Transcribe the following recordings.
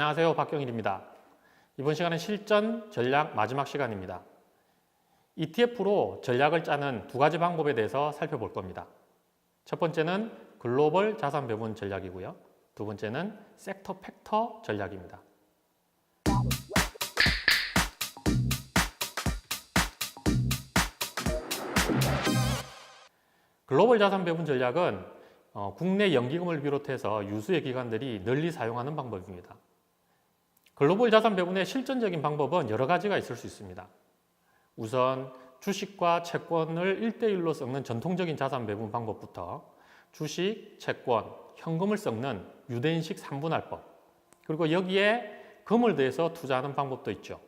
안녕하세요. 박경일입니다. 이번 시간은 실전 전략 마지막 시간입니다. ETF로 전략을 짜는 두 가지 방법에 대해서 살펴볼 겁니다. 첫 번째는 글로벌 자산 배분 전략이고요. 두 번째는 섹터 팩터 전략입니다. 글로벌 자산 배분 전략은 어, 국내 연기금을 비롯해서 유수의 기관들이 널리 사용하는 방법입니다. 글로벌 자산 배분의 실전적인 방법은 여러 가지가 있을 수 있습니다. 우선 주식과 채권을 1대1로 섞는 전통적인 자산 배분 방법부터 주식, 채권, 현금을 섞는 유대인식 3분할법 그리고 여기에 금을 더해서 투자하는 방법도 있죠.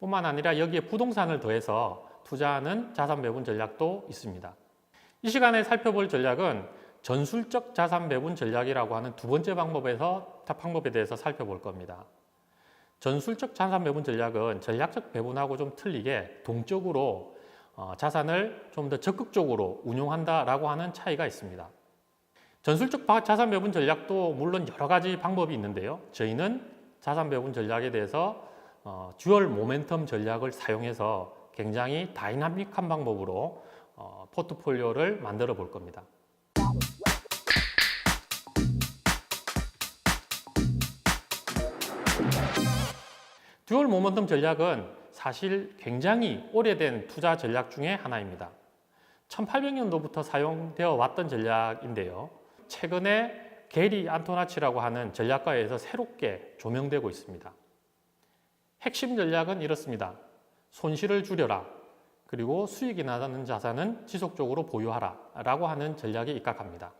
뿐만 아니라 여기에 부동산을 더해서 투자하는 자산 배분 전략도 있습니다. 이 시간에 살펴볼 전략은 전술적 자산 배분 전략이라고 하는 두 번째 방법에서 방법에 대해서 살펴볼 겁니다. 전술적 자산 배분 전략은 전략적 배분하고 좀 틀리게 동적으로 어, 자산을 좀 더 적극적으로 운용한다라고 하는 차이가 있습니다. 전술적 자산 배분 전략도 물론 여러 가지 방법이 있는데요. 저희는 자산 배분 전략에 대해서 어, 듀얼 모멘텀 전략을 사용해서 굉장히 다이나믹한 방법으로 어, 포트폴리오를 만들어 볼 겁니다. 듀얼 모멘텀 전략은 사실 굉장히 오래된 투자 전략 중에 하나입니다. 1800년도부터 사용되어 왔던 전략인데요. 최근에 게리 안토나치라고 하는 전략가에서 새롭게 조명되고 있습니다. 핵심 전략은 이렇습니다. 손실을 줄여라. 그리고 수익이 나는 자산은 지속적으로 보유하라. 라고 하는 전략에 입각합니다.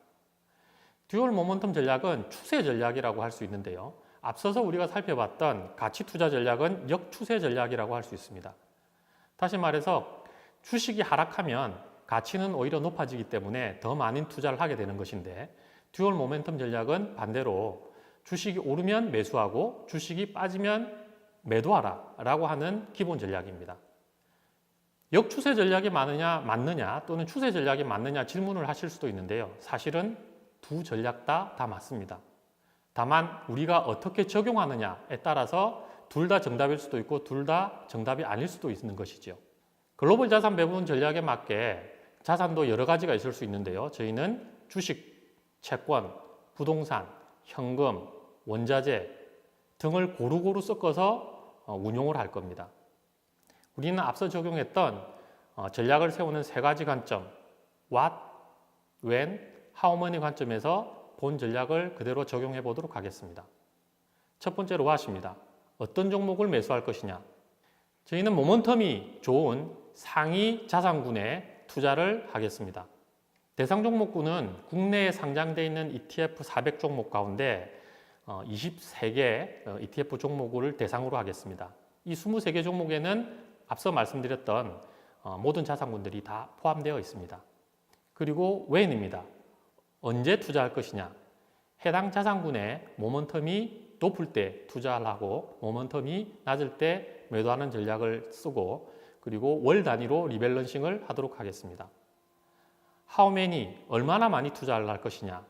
듀얼 모멘텀 전략은 추세 전략이라고 할 수 있는데요. 앞서서 우리가 살펴봤던 가치 투자 전략은 역추세 전략이라고 할 수 있습니다. 다시 말해서 주식이 하락하면 가치는 오히려 높아지기 때문에 더 많은 투자를 하게 되는 것인데 듀얼 모멘텀 전략은 반대로 주식이 오르면 매수하고 주식이 빠지면 매도하라 라고 하는 기본 전략입니다. 역추세 전략이 맞느냐, 맞느냐 또는 추세 전략이 맞느냐 질문을 하실 수도 있는데요. 사실은 두 전략 다, 다 맞습니다. 다만 우리가 어떻게 적용하느냐에 따라서 둘 다 정답일 수도 있고 둘 다 정답이 아닐 수도 있는 것이죠. 글로벌 자산 배분 전략에 맞게 자산도 여러 가지가 있을 수 있는데요. 저희는 주식, 채권, 부동산, 현금, 원자재 등을 고루고루 섞어서 어, 운용을 할 겁니다. 우리는 앞서 적용했던 어, 전략을 세우는 세 가지 관점, what, when, how many 관점에서 본 전략을 그대로 적용해 보도록 하겠습니다. 첫 번째로 what입니다. 어떤 종목을 매수할 것이냐. 저희는 모멘텀이 좋은 상위 자산군에 투자를 하겠습니다. 대상 종목군은 국내에 상장되어 있는 ETF 400 종목 가운데 23개 어, ETF 어, 종목을 대상으로 하겠습니다. 이 23개 종목에는 앞서 말씀드렸던 어, 모든 자산군들이 다 포함되어 있습니다. 그리고 when입니다. 언제 투자할 것이냐. 해당 자산군의 모멘텀이 높을 때 투자를 하고 모멘텀이 낮을 때 매도하는 전략을 쓰고 그리고 월 단위로 리밸런싱을 하도록 하겠습니다. Many, 얼마나 많이 투자를 할 것이냐.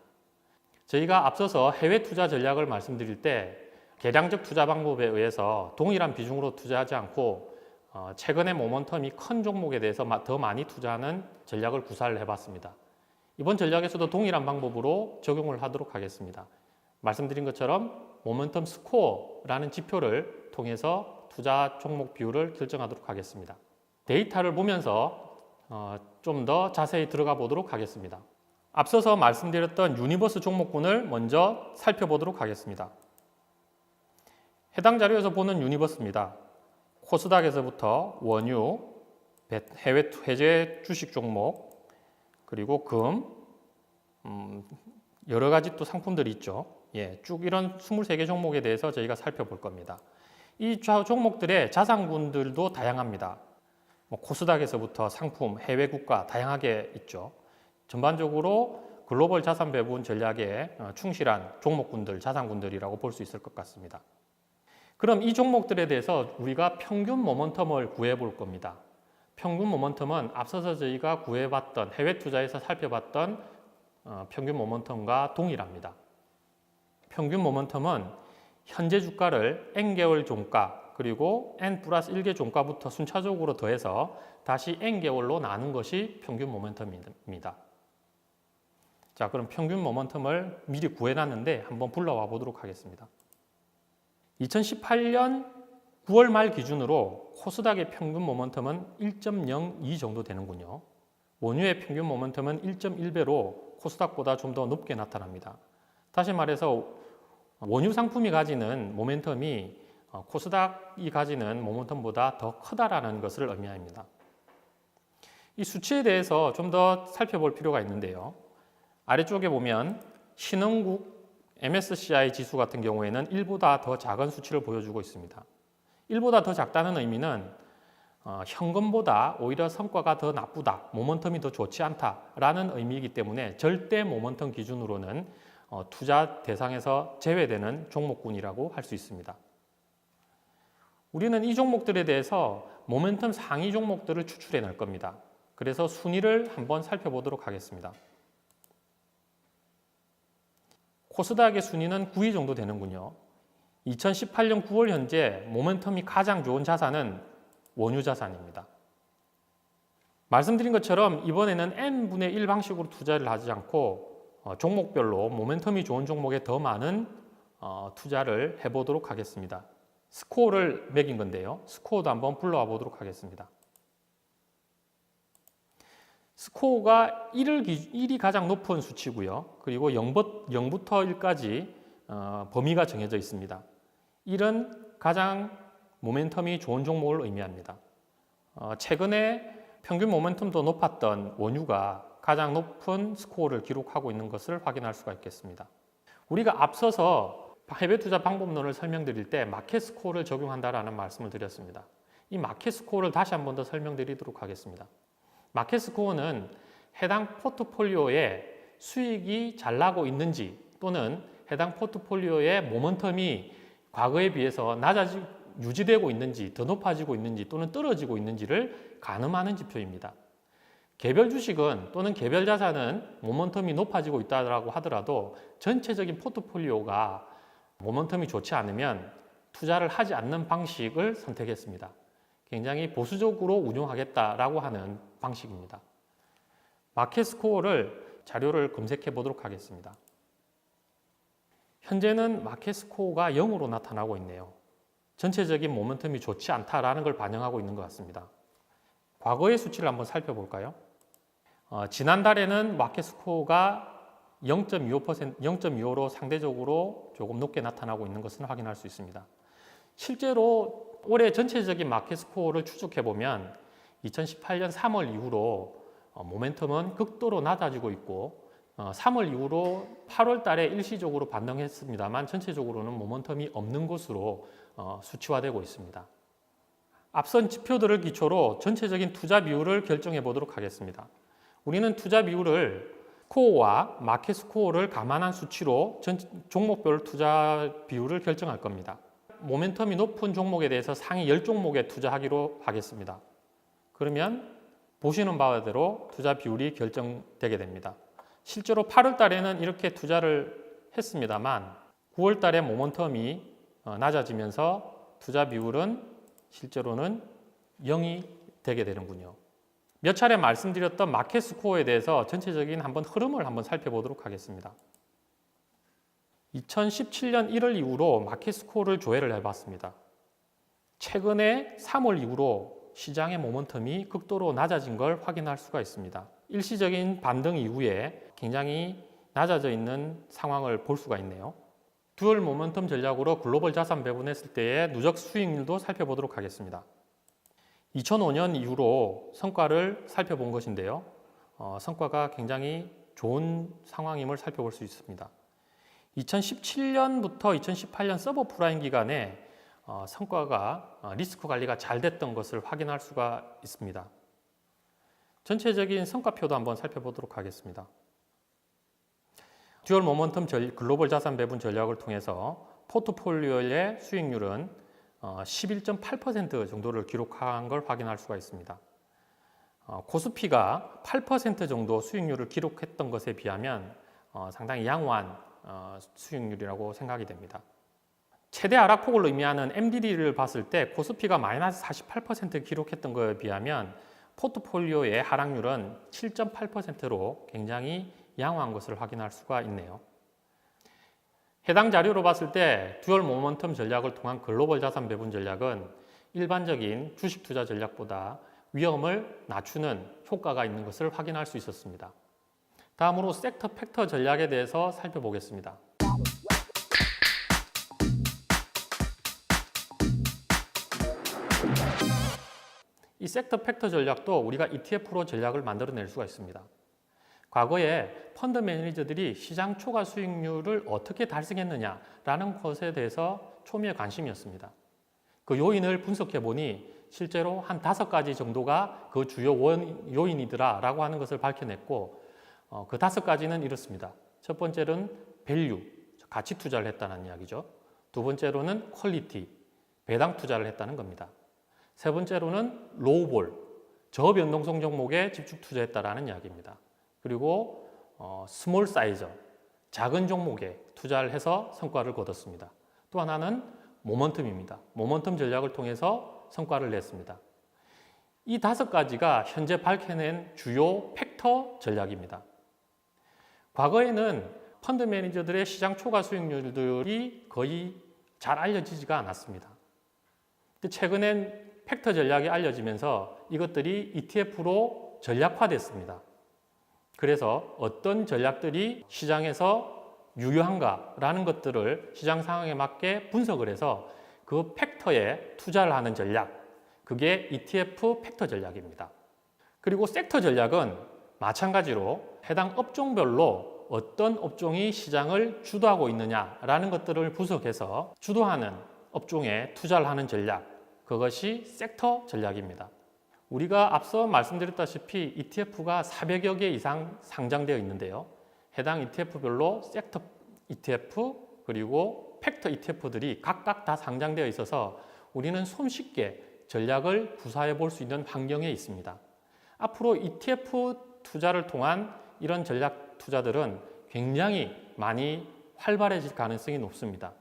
저희가 앞서서 해외 투자 전략을 말씀드릴 때 계량적 투자 방법에 의해서 동일한 비중으로 투자하지 않고 어, 최근에 모멘텀이 큰 종목에 대해서 더 많이 투자하는 전략을 구사를 해봤습니다. 이번 전략에서도 동일한 방법으로 적용을 하도록 하겠습니다. 말씀드린 것처럼 모멘텀 스코어라는 지표를 통해서 투자 종목 비율을 결정하도록 하겠습니다. 데이터를 보면서 어, 좀더 자세히 들어가 보도록 하겠습니다. 앞서서 말씀드렸던 유니버스 종목군을 먼저 살펴보도록 하겠습니다. 해당 자료에서 보는 유니버스입니다. 코스닥에서부터 원유, 해외 해제 주식 종목, 그리고 금, 음, 여러 가지 또 상품들이 있죠. 예, 쭉 이런 23개 종목에 대해서 저희가 살펴볼 겁니다. 이 종목들의 자산군들도 다양합니다. 뭐 코스닥에서부터 상품, 해외 국가 다양하게 있죠. 전반적으로 글로벌 자산 배분 전략에 어, 충실한 종목군들, 자산군들이라고 볼 수 있을 것 같습니다. 그럼 이 종목들에 대해서 우리가 평균 모멘텀을 구해 볼 겁니다. 평균 모멘텀은 앞서서 저희가 구해봤던 해외 투자에서 살펴봤던 어, 평균 모멘텀과 동일합니다. 평균 모멘텀은 현재 주가를 N개월 종가 그리고 N 플러스 1개 종가부터 순차적으로 더해서 다시 N개월로 나눈 것이 평균 모멘텀입니다. 자, 그럼 평균 모멘텀을 미리 구해놨는데 한번 불러와 보도록 하겠습니다. 2018년 9월 말 기준으로 코스닥의 평균 모멘텀은 1.02 정도 되는군요. 원유의 평균 모멘텀은 1.1배로 코스닥보다 좀 더 높게 나타납니다. 다시 말해서 원유 상품이 가지는 모멘텀이 어, 코스닥이 가지는 모멘텀보다 더 크다라는 것을 의미합니다. 이 수치에 대해서 좀 더 살펴볼 필요가 있는데요. 아래쪽에 보면 신흥국 MSCI 지수 같은 경우에는 1보다 더 작은 수치를 보여주고 있습니다. 1보다 더 작다는 의미는 어, 현금보다 오히려 성과가 더 나쁘다, 모멘텀이 더 좋지 않다라는 의미이기 때문에 절대 모멘텀 기준으로는 어, 투자 대상에서 제외되는 종목군이라고 할 수 있습니다. 우리는 이 종목들에 대해서 모멘텀 상위 종목들을 추출해 낼 겁니다. 그래서 순위를 한번 살펴보도록 하겠습니다. 코스닥의 순위는 9위 정도 되는군요. 2018년 9월 현재 모멘텀이 가장 좋은 자산은 원유 자산입니다. 말씀드린 것처럼 이번에는 n분의 1 방식으로 투자를 하지 않고 어, 종목별로 모멘텀이 좋은 종목에 더 많은 어, 투자를 해보도록 하겠습니다. 스코어를 매긴 건데요. 스코어도 한번 불러와 보도록 하겠습니다. 스코어가 1을 기, 1이 가장 높은 수치고요. 그리고 0부터 1까지 어, 범위가 정해져 있습니다. 1은 가장 모멘텀이 좋은 종목을 의미합니다. 어, 최근에 평균 모멘텀도 높았던 원유가 가장 높은 스코어를 기록하고 있는 것을 확인할 수가 있겠습니다. 우리가 앞서서 해외 투자 방법론을 설명드릴 때 마켓 스코어를 적용한다라는 말씀을 드렸습니다. 이 마켓 스코어를 다시 한 번 더 설명드리도록 하겠습니다. 마켓 스코어는 해당 포트폴리오에 수익이 잘 나고 있는지 또는 해당 포트폴리오의 모멘텀이 과거에 비해서 낮아지 유지되고 있는지 더 높아지고 있는지 또는 떨어지고 있는지를 가늠하는 지표입니다. 개별 주식은 또는 개별 자산은 모멘텀이 높아지고 있다고 하더라도 전체적인 포트폴리오가 모멘텀이 좋지 않으면 투자를 하지 않는 방식을 선택했습니다. 굉장히 보수적으로 운용하겠다라고 하는 방식입니다. 마켓 스코어를 자료를 검색해 보도록 하겠습니다. 현재는 마켓 스코어가 0으로 나타나고 있네요. 전체적인 모멘텀이 좋지 않다라는 걸 반영하고 있는 것 같습니다. 과거의 수치를 한번 살펴볼까요? 어, 지난달에는 마켓 스코어가 0.25% 0.25로 상대적으로 조금 높게 나타나고 있는 것을 확인할 수 있습니다. 실제로 올해 전체적인 마켓 스코어를 추적해 보면 2018년 3월 이후로 어, 모멘텀은 극도로 낮아지고 있고 3월 어, 이후로 8월 달에 일시적으로 반등했습니다만 전체적으로는 모멘텀이 없는 것으로 어, 수치화되고 있습니다. 앞선 지표들을 기초로 전체적인 투자 비율을 결정해 보도록 하겠습니다. 우리는 투자 비율을 스코어와 마켓 스코어를 감안한 수치로 전, 종목별 투자 비율을 결정할 겁니다. 모멘텀이 높은 종목에 대해서 상위 10종목에 투자하기로 하겠습니다. 그러면 보시는 바와 대로 투자 비율이 결정되게 됩니다. 실제로 8월 달에는 이렇게 투자를 했습니다만 9월 달에 모멘텀이 어, 낮아지면서 투자 비율은 실제로는 0이 되게 되는군요. 몇 차례 말씀드렸던 마켓 스코어에 대해서 전체적인 한번 흐름을 한번 살펴보도록 하겠습니다. 2017년 1월 이후로 마켓 스코어를 조회를 해봤습니다. 최근에 3월 이후로 시장의 모멘텀이 극도로 낮아진 걸 확인할 수가 있습니다. 일시적인 반등 이후에 굉장히 낮아져 있는 상황을 볼 수가 있네요. 듀얼 모멘텀 전략으로 글로벌 자산 배분했을 때의 누적 수익률도 살펴보도록 하겠습니다. 2005년 이후로 성과를 살펴본 것인데요. 어, 성과가 굉장히 좋은 상황임을 살펴볼 수 있습니다. 2017년부터 2018년 서버 프라임 기간에 어, 성과가 어, 리스크 관리가 잘 됐던 것을 확인할 수가 있습니다. 전체적인 성과표도 한번 살펴보도록 하겠습니다. 듀얼 모멘텀 글로벌 자산 배분 전략을 통해서 포트폴리오의 수익률은 11.8% 어, 정도를 기록한 걸 확인할 수가 있습니다. 어, 코스피가 8% 정도 수익률을 기록했던 것에 비하면 어, 상당히 양호한 수익률이라고 생각이 됩니다. 최대 하락폭을 의미하는 MDD를 봤을 때 코스피가 마이너스 48% 기록했던 것에 비하면 포트폴리오의 하락률은 7.8%로 굉장히 양호한 것을 확인할 수가 있네요. 해당 자료로 봤을 때 듀얼 모멘텀 전략을 통한 글로벌 자산 배분 전략은 일반적인 주식 투자 전략보다 위험을 낮추는 효과가 있는 것을 확인할 수 있었습니다. 다음으로 섹터 팩터 전략에 대해서 살펴보겠습니다. 이 섹터 팩터 전략도 우리가 ETF로 전략을 만들어낼 수가 있습니다. 과거에 펀드 매니저들이 시장 초과 수익률을 어떻게 달성했느냐라는 것에 대해서 초미의 관심이었습니다. 그 요인을 분석해 보니 실제로 한 다섯 가지 정도가 그 주요 원, 요인이더라라고 하는 것을 밝혀냈고 어, 그 다섯 가지는 이렇습니다. 첫 번째는 밸류, 가치 투자를 했다는 이야기죠. 두 번째로는 퀄리티, 배당 투자를 했다는 겁니다. 세 번째로는 로우볼, 저변동성 종목에 집중 투자했다라는 이야기입니다. 그리고 어, 스몰 사이저, 작은 종목에 투자를 해서 성과를 거뒀습니다. 또 하나는 모먼텀입니다. 모먼텀 전략을 통해서 성과를 냈습니다. 이 다섯 가지가 현재 밝혀낸 주요 팩터 전략입니다. 과거에는 펀드 매니저들의 시장 초과 수익률들이 거의 잘 알려지지가 않았습니다. 최근엔 팩터 전략이 알려지면서 이것들이 ETF로 전략화됐습니다. 그래서 어떤 전략들이 시장에서 유효한가라는 것들을 시장 상황에 맞게 분석을 해서 그 팩터에 투자를 하는 전략, 그게 ETF 팩터 전략입니다. 그리고 섹터 전략은 마찬가지로 해당 업종별로 어떤 업종이 시장을 주도하고 있느냐라는 것들을 분석해서 주도하는 업종에 투자를 하는 전략, 그것이 섹터 전략입니다. 우리가 앞서 말씀드렸다시피 ETF가 400여 개 이상 상장되어 있는데요. 해당 ETF별로 섹터 ETF 그리고 팩터 ETF들이 각각 다 상장되어 있어서 우리는 손쉽게 전략을 구사해 볼 수 있는 환경에 있습니다. 앞으로 ETF 투자를 통한 이런 전략 투자들은 굉장히 많이 활발해질 가능성이 높습니다.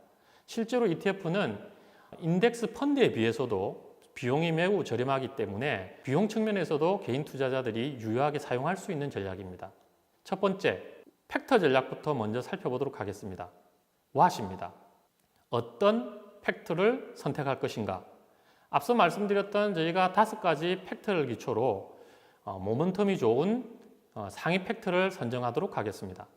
실제로 ETF는 인덱스 펀드에 비해서도 비용이 매우 저렴하기 때문에 비용 측면에서도 개인 투자자들이 유효하게 사용할 수 있는 전략입니다. 첫 번째, 팩터 전략부터 먼저 살펴보도록 하겠습니다. 왓입니다. 어떤 팩트를 선택할 것인가? 앞서 말씀드렸던 저희가 다섯 가지 팩트를 기초로 어, 모멘텀이 좋은 어, 상위 팩트를 선정하도록 하겠습니다.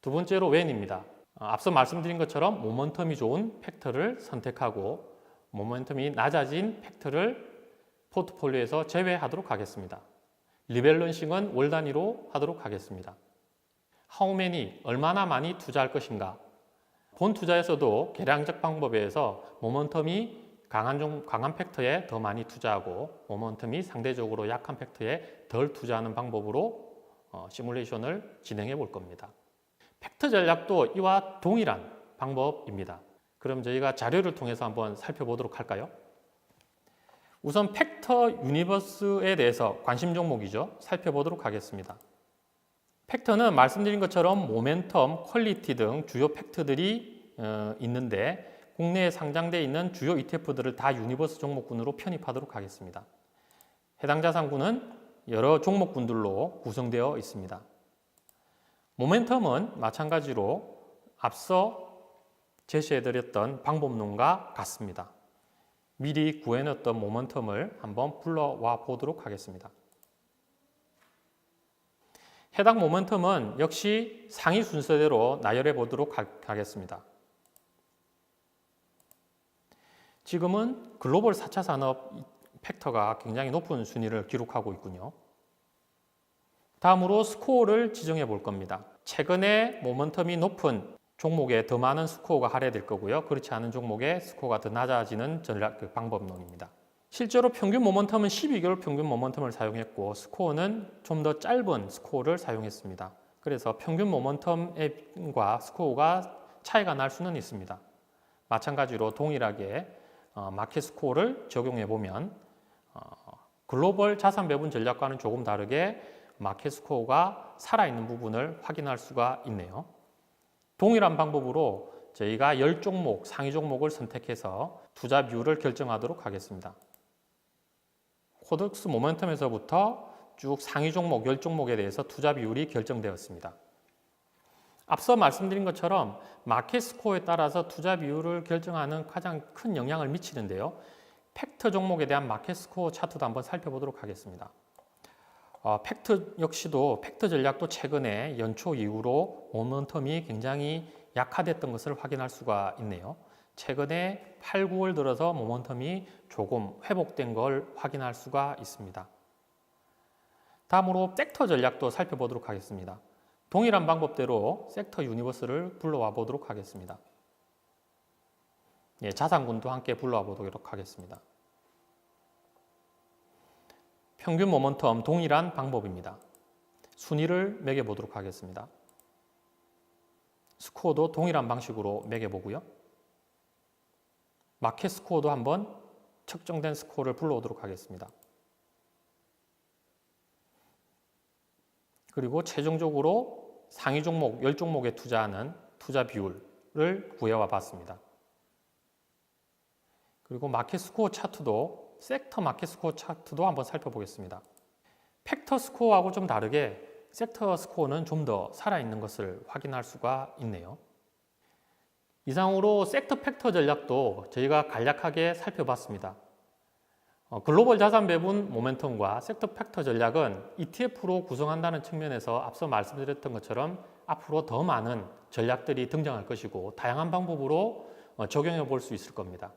두 번째로 웬입니다. 어, 앞서 말씀드린 것처럼 모멘텀이 좋은 팩트를 선택하고 모멘텀이 낮아진 팩트를 포트폴리오에서 제외하도록 하겠습니다. 리밸런싱은 월 단위로 하도록 하겠습니다. 하우맨이 얼마나 많이 투자할 것인가? 본 투자에서도 계량적 방법에 서 모멘텀이 강한 종, 강한 팩터에 더 많이 투자하고 모멘텀이 상대적으로 약한 팩터에 덜 투자하는 방법으로 어, 시뮬레이션을 진행해 볼 겁니다. 팩터 전략도 이와 동일한 방법입니다. 그럼 저희가 자료를 통해서 한번 살펴보도록 할까요? 우선 팩터 유니버스에 대해서 관심 종목이죠. 살펴보도록 하겠습니다. 팩터는 말씀드린 것처럼 모멘텀, 퀄리티 등 주요 팩트들이 어, 있는데 국내에 상장되어 있는 주요 ETF들을 다 유니버스 종목군으로 편입하도록 하겠습니다. 해당 자산군은 여러 종목군들로 구성되어 있습니다. 모멘텀은 마찬가지로 앞서 제시해드렸던 방법론과 같습니다. 미리 구해놨던 모멘텀을 한번 불러와 보도록 하겠습니다. 해당 모멘텀은 역시 상위 순서대로 나열해 보도록 하겠습니다. 지금은 글로벌 4차 산업 팩터가 굉장히 높은 순위를 기록하고 있군요. 다음으로 스코어를 지정해 볼 겁니다. 최근에 모멘텀이 높은 종목에 더 많은 스코어가 할애될 거고요. 그렇지 않은 종목에 스코어가 더 낮아지는 전략 그 방법론입니다. 실제로 평균 모멘텀은 12개월 평균 모멘텀을 사용했고 스코어는 좀 더 짧은 스코어를 사용했습니다. 그래서 평균 모멘텀과 스코어가 차이가 날 수는 있습니다. 마찬가지로 동일하게 어, 마켓 스코어를 적용해 보면 어, 글로벌 자산 배분 전략과는 조금 다르게 마켓 스코어가 살아있는 부분을 확인할 수가 있네요. 동일한 방법으로 저희가 10종목, 상위 종목을 선택해서 투자 비율을 결정하도록 하겠습니다. 코덱스 모멘텀에서부터 쭉 상위 종목 10종목에 대해서 투자 비율이 결정되었습니다. 앞서 말씀드린 것처럼 마켓 스코어에 따라서 투자 비율을 결정하는 가장 큰 영향을 미치는데요. 팩터 종목에 대한 마켓 스코어 차트도 한번 살펴보도록 하겠습니다. 어, 팩트 역시도 팩트 전략도 최근에 연초 이후로 모멘텀이 굉장히 약화됐던 것을 확인할 수가 있네요. 최근에 8, 9월 들어서 모멘텀이 조금 회복된 걸 확인할 수가 있습니다. 다음으로 섹터 전략도 살펴보도록 하겠습니다. 동일한 방법대로 섹터 유니버스를 불러와 보도록 하겠습니다. 예, 자산군도 함께 불러와 보도록 하겠습니다. 평균 모멘텀 동일한 방법입니다. 순위를 매겨보도록 하겠습니다. 스코어도 동일한 방식으로 매겨보고요. 마켓 스코어도 한번 측정된 스코어를 불러오도록 하겠습니다. 그리고 최종적으로 상위 종목 10종목에 투자하는 투자 비율을 구해와 봤습니다. 그리고 마켓 스코어 차트도 섹터 마켓 스코어 차트도 한번 살펴보겠습니다. 팩터 스코어하고 좀 다르게 섹터 스코어는 좀 더 살아있는 것을 확인할 수가 있네요. 이상으로 섹터 팩터 전략도 저희가 간략하게 살펴봤습니다. 어, 글로벌 자산 배분 모멘텀과 섹터 팩터 전략은 ETF로 구성한다는 측면에서 앞서 말씀드렸던 것처럼 앞으로 더 많은 전략들이 등장할 것이고 다양한 방법으로 어, 적용해 볼 수 있을 겁니다.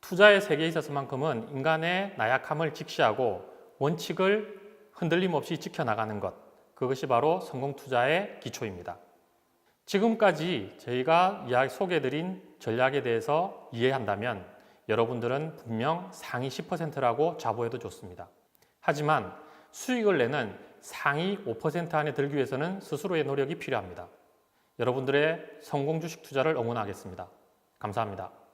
투자의 세계에 있어서만큼은 인간의 나약함을 직시하고 원칙을 흔들림 없이 지켜나가는 것, 그것이 바로 성공 투자의 기초입니다. 지금까지 저희가 이야기 소개해드린 전략에 대해서 이해한다면 여러분들은 분명 상위 10%라고 자부해도 좋습니다. 하지만 수익을 내는 상위 5% 안에 들기 위해서는 스스로의 노력이 필요합니다. 여러분들의 성공 주식 투자를 응원하겠습니다. 감사합니다.